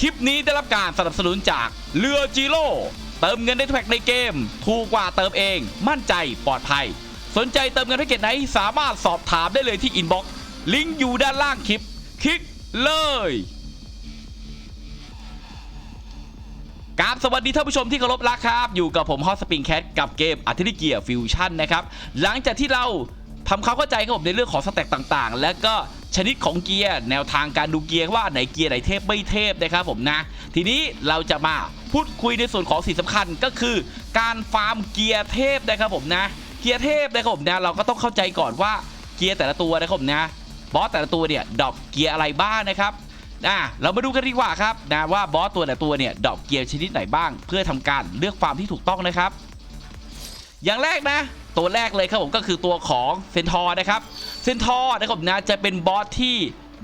คลิปนี้ได้รับการสนับสนุนจากเรือจีโร่เติมเงินได้ทุกแพ็กในเกม ถูกกว่าเติมเอง มั่นใจปลอดภัย สนใจเติมเงินแพ็กเกจไหนสามารถสอบถามได้เลยที่อินบ็อกซ์ลิงก์อยู่ด้านล่างคลิป คลิกเลยกราบสวัสดีท่านผู้ชมที่เคารพรักครับ อยู่กับผมฮอสปริงแคทกับเกมอัธิริเกียฟิวชั่นนะครับ หลังจากที่เราทำความเข้าใจครับผมในเรื่องของสแต็กต่างๆ และก็ ชนิดของเกียร์แนวทางการดูเกียร์ว่าไหนเกียร์ไหนเทพไม่เทพนะครับผมนะ ทีนี้เราจะมาพูดคุยในส่วนของสิ่งสำคัญก็คือ การฟาร์มเกียร์เทพนะครับผมนะ เกียร์เทพนะครับผมนะเราก็ต้องเข้าใจก่อนว่าเกียร์แต่ละตัวนะครับผมนะบอสแต่ละตัวเนี่ยดรอปเกียร์อะไรบ้างนะครับอะเรามาดูกันดีกว่าครับนะว่าบอสตัวแต่ตัวเนี่ยดรอปเกียร์ชนิดไหนบ้าง เพื่อทำการเลือกฟาร์มที่ถูกต้องนะครับ อย่างแรกนะ ตัวแรกเลยครับผมก็คือตัวของเซนทอร์นะครับ เซนทอร์นะครับนะจะเป็นบอสที่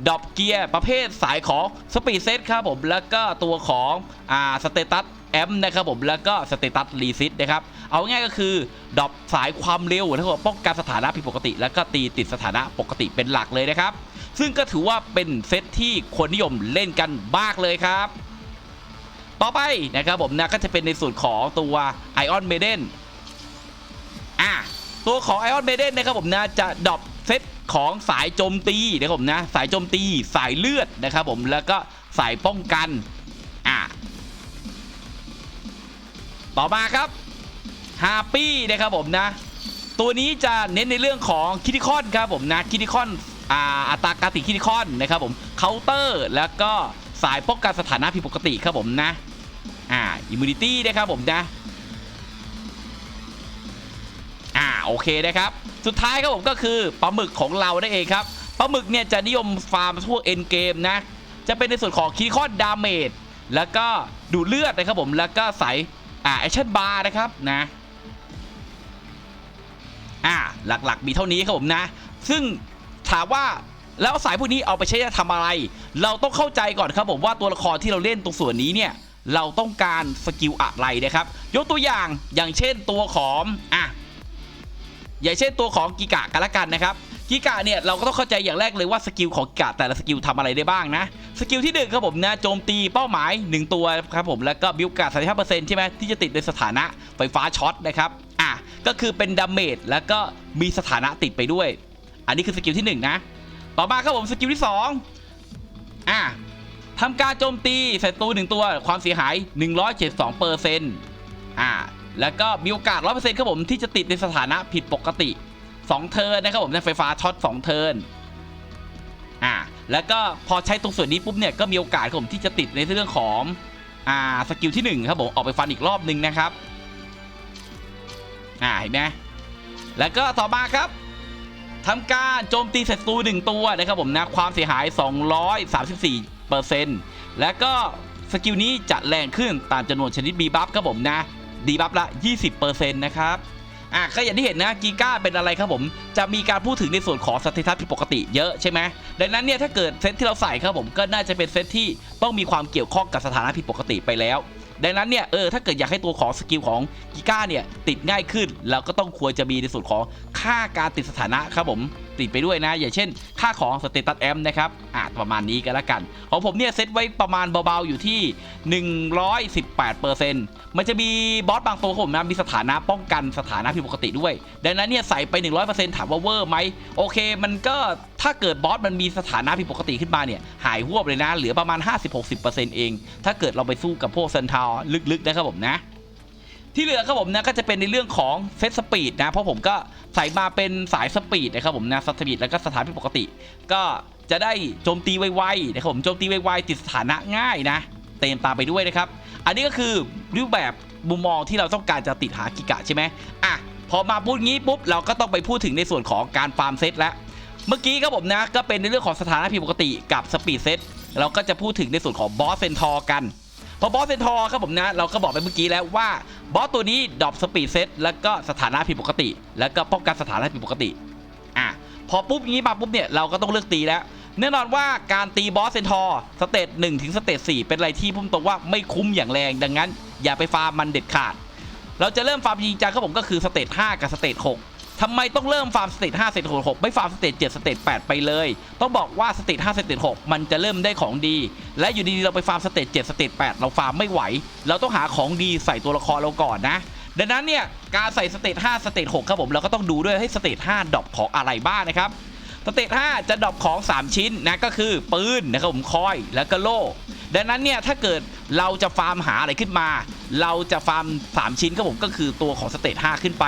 ดอปเกียร์ประเภทสายของสปีดเซตครับผมแล้วก็ตัวของอ่าสเตตัสแอมนะครับผมแล้วก็สเตตัสรีซิตนะครับเอาง่ายก็คือดอปสายความเร็วนะครับป้องกันสถานะผิดปกติ แล้วก็ตีติดสถานะปกติเป็นหลักเลยนะครับ ซึ่งก็ถือว่าเป็นเซตที่คนนิยมเล่นกันมากเลยครับ ต่อไปนะครับผมนะก็จะเป็นในส่วนของตัว Ion Maiden อะตัวของ Ion Maiden นนะครับผมนะจะดอป เซตของสายโจมตีนะครับผมนะสายโจมตีสายเลือดนะครับผมแล้วก็สายป้องกันอะต่อมาครับฮาปี้นะครับผมนะ ตัวนี้จะเน้นในเรื่องของคิติคอนครับผมนะคิติคอนอ่าอัตราการติคิติคอนนะครับผมเคาน์เตอร์แล้วก็สายป้องกันสถานะผิดปกติครับผมนะอ่าอิมมูนิตี้นะครับผมนะ โอเคนะครับ สุดท้ายครับผมก็คือปลาหมึกของเราได้เองครับปลาหมึกเนี่ยจะนิยมฟาร์มทั่วเอ็นเกมนะ จะเป็นในส่วนของคิติคอนดาเมจแล้วก็ดูเลือดนะครับผมแล้วก็ใสายอ่าแอคชั่นบาร์นะครับนะอ่าหลักๆมีเท่านี้ครับผมนะ ซึ่งถามว่าแล้วสายพวกนี้เอาไปใช้จะทำอะไร เราต้องเข้าใจก่อนครับผมว่าตัวละครที่เราเล่นตรงส่วนนี้เนี่ยเราต้องการสกิลอะไรนะครับ ยกตัวอย่างอย่างเช่นตัวของอะ อย่างเช่นตัวของกิกะกันละกันนะครับกิกะเนี่ยเราก็ต้องเข้าใจอย่างแรกเลยว่าสกิลของกิกะแต่ละสกิลทำอะไรได้บ้างนะสกิลที่หนึ่งครับผมนะโจมตีเป้าหมาย 1 ตัวครับผมแล้วก็บิวการ์ด35%ใช่ไหมที่จะติดในสถานะไฟฟ้าช็อตนะครับอะก็คือเป็นดาเมจแล้วก็มีสถานะติดไปด้วย อันนี้คือสกิลที่หนึ่งนะ ต่อมาครับผมสกิลที่สองอะทำการโจมตีศัตรูหนึ่งตัวความเสียหาย 172เปอร์เซ็นต์อ่า แล้วก็มีโอกาส 100%ครับผมที่จะติดในสถานะผิดปกติ 2 เทิร์นนะครับผมในไฟฟ้าช็อต2เทิร์นอ่าแล้วก็พอใช้ตรงส่วนนี้ปุ๊บเนี่ยก็มีโอกาสครับผมที่จะติดในเรื่องของอ่าสกิลที่1ครับผมออกไปฟันอีกรอบหนึ่งนะครับอ่าเห็นไหมแล้วก็ต่อมาครับทำการโจมตีศัตรูหนึ่งตัวนะครับผมนะความเสียหาย 234%แล้วก็สกิลนี้จะแรงขึ้นตามจำนวนชนิดบีบัฟครับผมนะ ดีบัฟละ 20%นะครับอะก็อย่างที่เห็นนะกีก้าเป็นอะไรครับผม จะมีการพูดถึงในส่วนของสเตตัสผิดปกติเยอะใช่ไหมดังนั้นเนี่ยถ้าเกิดเซตที่เราใส่ครับผมก็น่าจะเป็นเซตที่ต้องมีความเกี่ยวข้องกับสถานะผิดปกติไปแล้ว ดังนั้นเนี่ยเออถ้าเกิดอยากให้ตัวของสกิลของกีก้าเนี่ยติดง่ายขึ้น เราก็ต้องควรจะมีในส่วนของค่าการติดสถานะครับผม ติดไปด้วยนะ อย่างเช่น ค่าของสเตตัสแอมนะครับอะประมาณนี้ก็แล้วกัน ของผมเนี่ยเซตไว้ประมาณเบาๆอยู่ที่ 118%มันจะมีบอสบางตัวผมนะมีสถานะป้องกันสถานะผิดปกติด้วย ดังนั้นเนี่ยใส่ไป 100%ถามว่าเวอร์ไหมโอเค มันก็ถ้าเกิดบอสมันมีสถานะผิดปกติขึ้นมาเนี่ยหายหวบเลยนะ เหลือประมาณ 50-60%เอง ถ้าเกิดเราไปสู้กับพวกเซนทาวลึกๆนะครับผมนะ ที่เหลือครับผมนะก็จะเป็นในเรื่องของเซตสปีดนะเพราะผมก็ใส่มาเป็นสายสปีดนะครับผมนะสปีดแล้วก็สถานผิดปกติ ก็จะได้โจมตีไวๆนะครับผมโจมตีไวๆติดสถานะง่ายนะเต็มตามไปด้วยนะครับ อันนี้ก็คือรูปแบบมุมมองที่เราต้องการจะติดหากิกะใช่ไหมอะพอมาพูดงี้ปุ๊บเราก็ต้องไปพูดถึงในส่วนของการฟาร์มเซตแล้วเมื่อกี้ครับผมนะก็เป็นในเรื่องของสถานะผิดปกติกับสปีดเซตเราก็จะพูดถึงในส่วนของบอสเซนทอร์กัน พอบอสเซนทอร์ครับผมนะเราก็บอกไปเมื่อกี้แล้วว่าบอสตัวนี้ดรอปสปีดเซตแล้วก็สถานะผิดปกติ แล้วก็ป้องกันสถานะผิดปกติอะพอปุ๊บงี้มาปุ๊บเนี่ยเราก็ต้องเลือกตีแล้วแน่นอนว่าการตีบอสเซนทอร์สเตจ1ถึงสเตจ4เป็นอะไรที่พุ่มตรงว่าไม่คุ้มอย่างแรงดังนั้น อย่าไปฟาร์มมันเด็ดขาด เราจะเริ่มฟาร์มจริงจังครับผมก็คือสเตจ5กับสเตจ6 ทำไมต้องเริ่มฟาร์มสเตจ5สเตจ6ไม่ฟาร์มสเตจ7สเตจ8ไปเลย ต้องบอกว่าสเตจ5สเตจ6มันจะเริ่มได้ของดี และอยู่ดีๆเราไปฟาร์มสเตจ7สเตจ8เราฟาร์มไม่ไหว เราต้องหาของดีใส่ตัวละครเราก่อนนะดังนั้นเนี่ยการใส่สเตจ5สเตจ6ครับผมเราก็ต้องดูด้วยให้สเตจ5ดรอปของอะไรบ้างนะครับสเตจ5จะดรอปของ 3 ชิ้นนะก็คือปืนนะครับผมคอยแล้วก็โล่ ดังนั้นเนี่ยถ้าเกิดเราจะฟาร์มหาอะไรขึ้นมา เราจะฟาร์ม 3 ชิ้นครับผมก็คือตัวของสเตจ5ขึ้นไป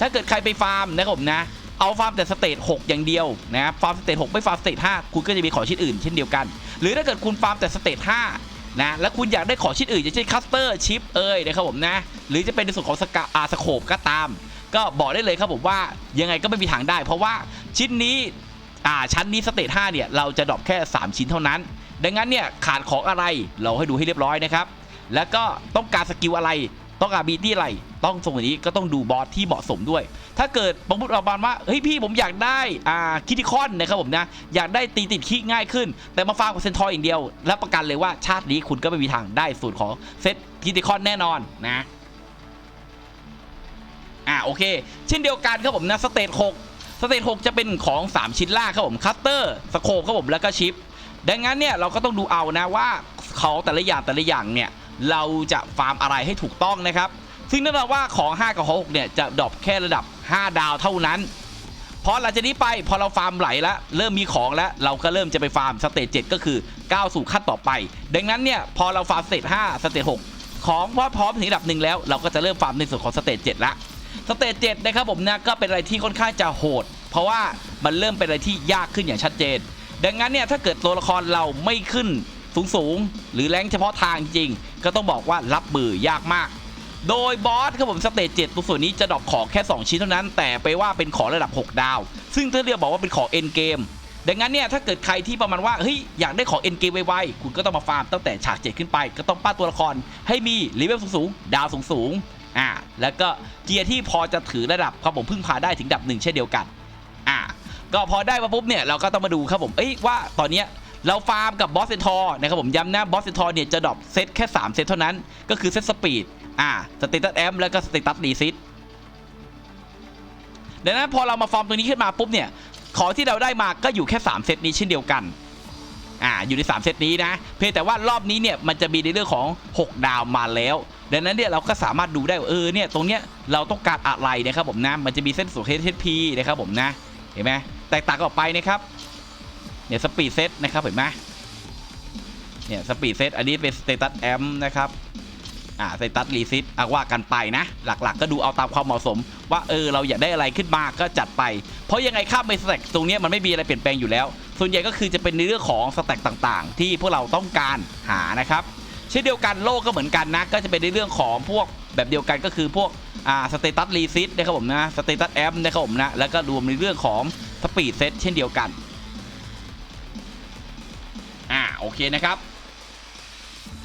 ถ้าเกิดใครไปฟาร์มนะครับผมนะเอาฟาร์มแต่สเตจ6อย่างเดียวนะฟาร์มสเตจ6ไม่ฟาร์มสเตจ5คุณก็จะมีของชิ้นอื่นเช่นเดียวกัน หรือถ้าเกิดคุณฟาร์มแต่สเตจ5นะแล้วคุณอยากได้ของชิ้นอื่นอย่างเช่นคัสเตอร์ชิปเอ้ยนะครับผมนะหรือจะเป็นในส่วนของสกาอาสโคปก็ตาม ก็บอกได้เลยครับผมว่ายังไงก็ไม่มีทางได้ เพราะว่าชิ้นนี้อ่าชั้นนี้สเตจ5เนี่ยเราจะดรอปแค่ 3 ชิ้นเท่านั้น ดังนั้นเนี่ยขาดของอะไรเราให้ดูให้เรียบร้อยนะครับ แล้วก็ต้องการสกิลอะไร ต้องการบีตี้อะไร ต้องตรงนี้ก็ต้องดูบอสที่เหมาะสมด้วย ถ้าเกิดประมุดประมาณว่าเฮ้ยพี่ผมอยากได้อ่าคิติคอนนะครับผมนะอยากได้ตีติดขี้ง่ายขึ้น แต่มาฟาร์มกับเซนทอยอย่างเดียวรับประกันเลยว่าชาตินี้คุณก็ไม่มีทางได้สูตรของเซตคิติคอนแน่นอนนะอ่าโอเค เช่นเดียวกันครับผมนะสเตจ6สเตจ6จะเป็นของ 3 ชิ้นล่างครับผมคัตเตอร์สโคปครับผมแล้วก็ชิป ดังนั้นเนี่ยเราก็ต้องดูเอานะว่าเขาแต่ละอย่างแต่ละอย่างเนี่ยเราจะฟาร์มอะไรให้ถูกต้องนะครับ ซึ่งแน่นอนว่าของ 5 กับ6เนี่ยจะดรอปแค่ระดับ 5 ดาวเท่านั้นพอหลังจากนี้ไปพอเราฟาร์มไหลแล้วเริ่มมีของแล้วเราก็เริ่มจะไปฟาร์มสเตจ7ก็คือก้าวสู่ขั้นต่อไป ดังนั้นเนี่ยพอเราฟาร์มสเตจ5สเตจ6ของพอพร้อมถึงระดับหนึ่งแล้วเราก็จะเริ่มฟาร์มในส่วนของสเตจ7ละสเตจเจ็ดนะครับผมนะก็เป็นอะไรที่ค่อนข้างจะโหด เพราะว่ามันเริ่มเป็นอะไรที่ยากขึ้นอย่างชัดเจน ดังนั้นเนี่ยถ้าเกิดตัวละครเราไม่ขึ้นสูงสูงหรือแรงเฉพาะทางจริง ก็ต้องบอกว่ารับมือยากมาก โดยบอสครับผมสเตจเจ็ดตัวส่วนนี้จะดรอปของแค่ 2 ชิ้นเท่านั้น แต่ไปว่าเป็นของระดับ 6 ดาว ซึ่งถ้าเรียกบอกว่าเป็นของเอ็นเกมดังนั้นเนี่ยถ้าเกิดใครที่ประมาณว่าเฮ้ยอยากได้ของเอ็นเกมไวๆคุณก็ต้องมาฟาร์มตั้งแต่ฉากเจ็ดขึ้นไป ก็ต้องปั้นตัวละครให้มีเลเวลสูงๆดาวสูงๆอ่าแล้วก็เกียร์ที่พอจะถือระดับครับผมพึ่งพาได้ถึงดับหนึ่งเช่นเดียวกัน ก็พอได้มาปุ๊บเนี่ยเราก็ต้องมาดูครับผมเอ้ยว่าตอนเนี้ยเราฟาร์มกับบอสเซนทอร์นะครับผมย้ำนะบอสเซนทอร์เนี่ยจะดรอปเซตแค่ 3 เซตเท่านั้น ก็คือเซตสปีดอ่าสเตตัสแอมแล้วก็สเตตัสรีซิตดังนั้นพอเรามาฟาร์มตรงนี้ขึ้นมาปุ๊บเนี่ยของที่เราได้มาก็อยู่แค่ 3 เซตนี้เช่นเดียวกันอ่าอยู่ใน 3 เซตนี้นะ เพียงแต่ว่ารอบนี้เนี่ยมันจะมีในเรื่องของ 6 ดาวมาแล้ว ดังนั้นเนี่ยเราก็สามารถดูได้ว่าเออเนี่ยตรงเนี้ยเราต้องการอะไรนะครับผมนะมันจะมีเส้นสูง HHP นะครับผมนะเห็นไหม แตกต่างออกไปนะครับ เนี่ยสปีดเซตนะครับเห็นไหมเนี่ยสปีดเซตอันนี้เป็นสเตตัสแอมนะครับ อ่าสเตตัสรีซิตอะว่ากันไปนะ หลักๆ ก็ดูเอาตามความเหมาะสม ว่าเออเราอยากได้อะไรขึ้นมาก็จัดไป เพราะยังไงข้ามไปสแต็กตรงนี้มันไม่มีอะไรเปลี่ยนแปลงอยู่แล้ว ส่วนใหญ่ก็คือจะเป็นในเรื่องของสแต็กต่างๆ ที่พวกเราต้องการหานะครับ เช่นเดียวกันโลกก็เหมือนกันนะ ก็จะเป็นในเรื่องของพวกแบบเดียวกันก็คือพวก อ่าสเตตัสรีซิตนะครับผมนะสเตตัสแอมนะครับผมนะแล้วก็รวมในเรื่องของสปีดเซตเช่นเดียวกันอ่าโอเคนะครับ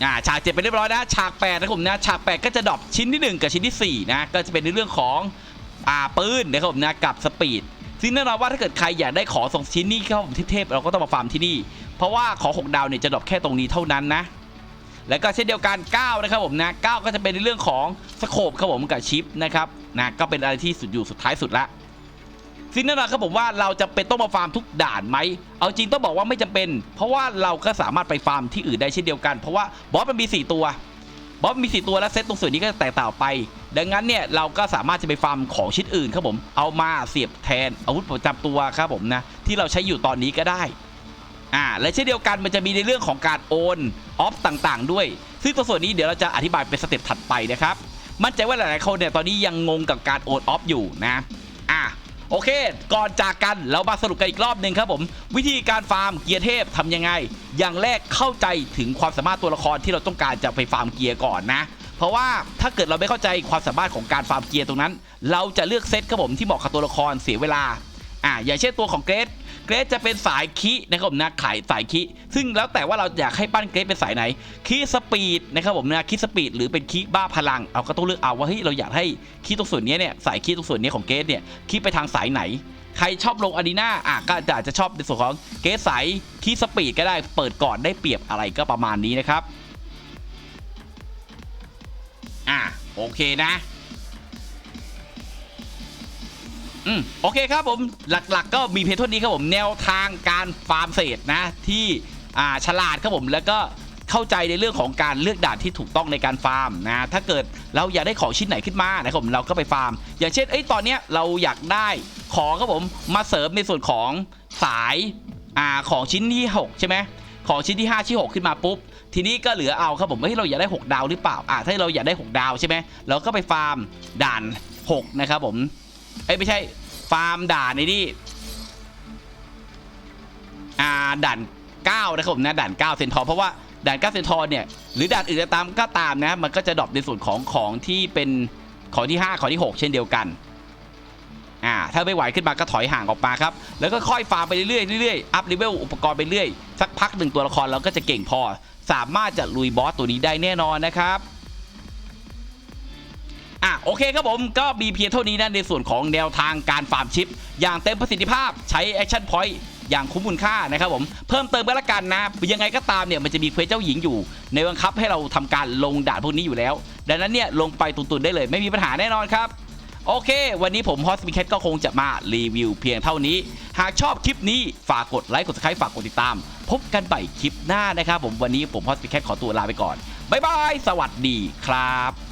อ่าฉากเจ็ดไปเรียบร้อยนะฉากแปดนะครับผมนะฉากแปดก็จะดรอปชิ้นที่หนึ่งกับชิ้นที่สี่นะก็จะเป็นในเรื่องของอ่าปืนนะครับผมนะกับสปีดซึ่งแน่นอนว่าถ้าเกิดใครอยากได้ของสองชิ้นนี้เข้าผมเทพๆเราก็ต้องมาฟาร์มที่นี่ เพราะว่าของหกดาวเนี่ยจะดรอปแค่ตรงนี้เท่านั้นนะ แล้วก็เช่นเดียวกัน9นะครับผมนะ9ก็จะเป็นในเรื่องของสโคปครับผมกับชิปนะครับนะก็เป็นอะไรที่สุดอยู่สุดท้ายสุดละซึ่งแน่นอนครับผมว่าเราจะเป็นต้องมาฟาร์มทุกด่านไหม เอาจริงต้องบอกว่าไม่จำเป็น เพราะว่าเราก็สามารถไปฟาร์มที่อื่นได้เช่นเดียวกัน เพราะว่าบอสมันมี 4 ตัวบอสมี 4 ตัวและเซตตรงส่วนนี้ก็จะแตกต่างไป ดังนั้นเนี่ยเราก็สามารถจะไปฟาร์มของชิ้นอื่นครับผม เอามาเสียบแทนอาวุธประจำตัวครับผมนะที่เราใช้อยู่ตอนนี้ก็ได้ อ่าและเช่นเดียวกันมันจะมีในเรื่องของการโอนออฟต่างๆ ด้วย ซึ่งตัวส่วนนี้เดี๋ยวเราจะอธิบายเป็นสเต็ปถัดไปนะครับ มั่นใจว่าหลายๆคนเนี่ยตอนนี้ยังงงกับการโอนออฟอยู่นะอะโอเค ก่อนจากกันเรามาสรุปกันอีกรอบหนึ่งครับผม วิธีการฟาร์มเกียร์เทพทำยังไง อย่างแรกเข้าใจถึงความสามารถตัวละครที่เราต้องการจะไปฟาร์มเกียร์ก่อนนะ เพราะว่าถ้าเกิดเราไม่เข้าใจความสามารถของการฟาร์มเกียร์ตรงนั้น เราจะเลือกเซตครับผมที่เหมาะกับตัวละครเสียเวลา อ่าอย่างเช่นตัวของเกรดเกรดจะเป็นสายคินะครับผมนะขายสายคิ ซึ่งแล้วแต่ว่าเราอยากให้ปั้นเกรดเป็นสายไหนคิสปีดนะครับผมนะคิสปีดหรือเป็นคิบ้าพลังเอาก็ต้องเลือกเอาว่าเฮ้ยเราอยากให้คิตรงส่วนนี้เนี่ยสายคิตรงส่วนนี้ของเกรดเนี่ยคิไปทางสายไหนใครชอบลงอารีนาอะก็อาจจะชอบในส่วนของเกรดสายคิสปีดก็ได้เปิดก่อนได้เปรียบอะไรก็ประมาณนี้นะครับ อะโอเคนะ อืมโอเคครับผมหลักๆก็มีเพียงเท่านี้ครับผมแนวทางการฟาร์มเศษนะที่อ่าฉลาดครับผมแล้วก็เข้าใจในเรื่องของการเลือกด่านที่ถูกต้องในการฟาร์มนะถ้าเกิดเราอยากได้ของชิ้นไหนขึ้นมานะครับผมเราก็ไปฟาร์ม อย่างเช่นเอ้ยตอนเนี้ยเราอยากได้ของครับผมมาเสริมในส่วนของสายอ่าของชิ้นที่ 6 ใช่ไหมของชิ้นที่5ที่6ขึ้นมาปุ๊บ ทีนี้ก็เหลือเอาครับผมเฮ้ยเราอยากได้ 6 ดาวหรือเปล่าอ่าถ้าเราอยากได้ 6 ดาวใช่ไหมเราก็ไปฟาร์มด่าน 6 นะครับผม เอ้ยไม่ใช่ ฟาร์มด่านในนี่อ่าด่าน9นะครับผมนะด่าน9เซนทอเพราะว่าด่าน9เซนทอเนี่ยหรือด่านอื่นตามก็ตามนะ มันก็จะดรอปในส่วนของของที่เป็นของที่ 5 ของที่ 6 เช่นเดียวกันอ่าถ้าไม่ไหวขึ้นมาก็ถอยห่างออกมาครับ แล้วก็ค่อยฟาร์มไปเรื่อยๆเรื่อยๆอัพเลเวลอุปกรณ์ไปเรื่อยสักพักหนึ่งตัวละครเราก็จะเก่งพอ สามารถจะลุยบอสตัวนี้ได้แน่นอนนะครับ โอเคครับผมก็มีเพียงเท่านี้นะในส่วนของแนวทางการฟาร์มชิป อย่างเต็มประสิทธิภาพใช้แอคชั่นพอยต์อย่างคุ้มมูลค่านะครับผมเพิ่มเติมก็แล้วกันนะยังไงก็ตามเนี่ยมันจะมีเควสเจ้าหญิงอยู่ ในบังคับให้เราทำการลงด่านพวกนี้อยู่แล้ว ดังนั้นเนี่ยลงไปตุนๆได้เลย ไม่มีปัญหาแน่นอนครับโอเค วันนี้ผมฮอสมิแคทก็คงจะมารีวิวเพียงเท่านี้ หากชอบคลิปนี้ฝากกดไลค์กด subscribe ฝากกดติดตาม พบกันใหม่คลิปหน้านะครับผมวันนี้ผมฮอสมิแคทขอตัวลาไปก่อนบ๊ายบายสวัสดีครับ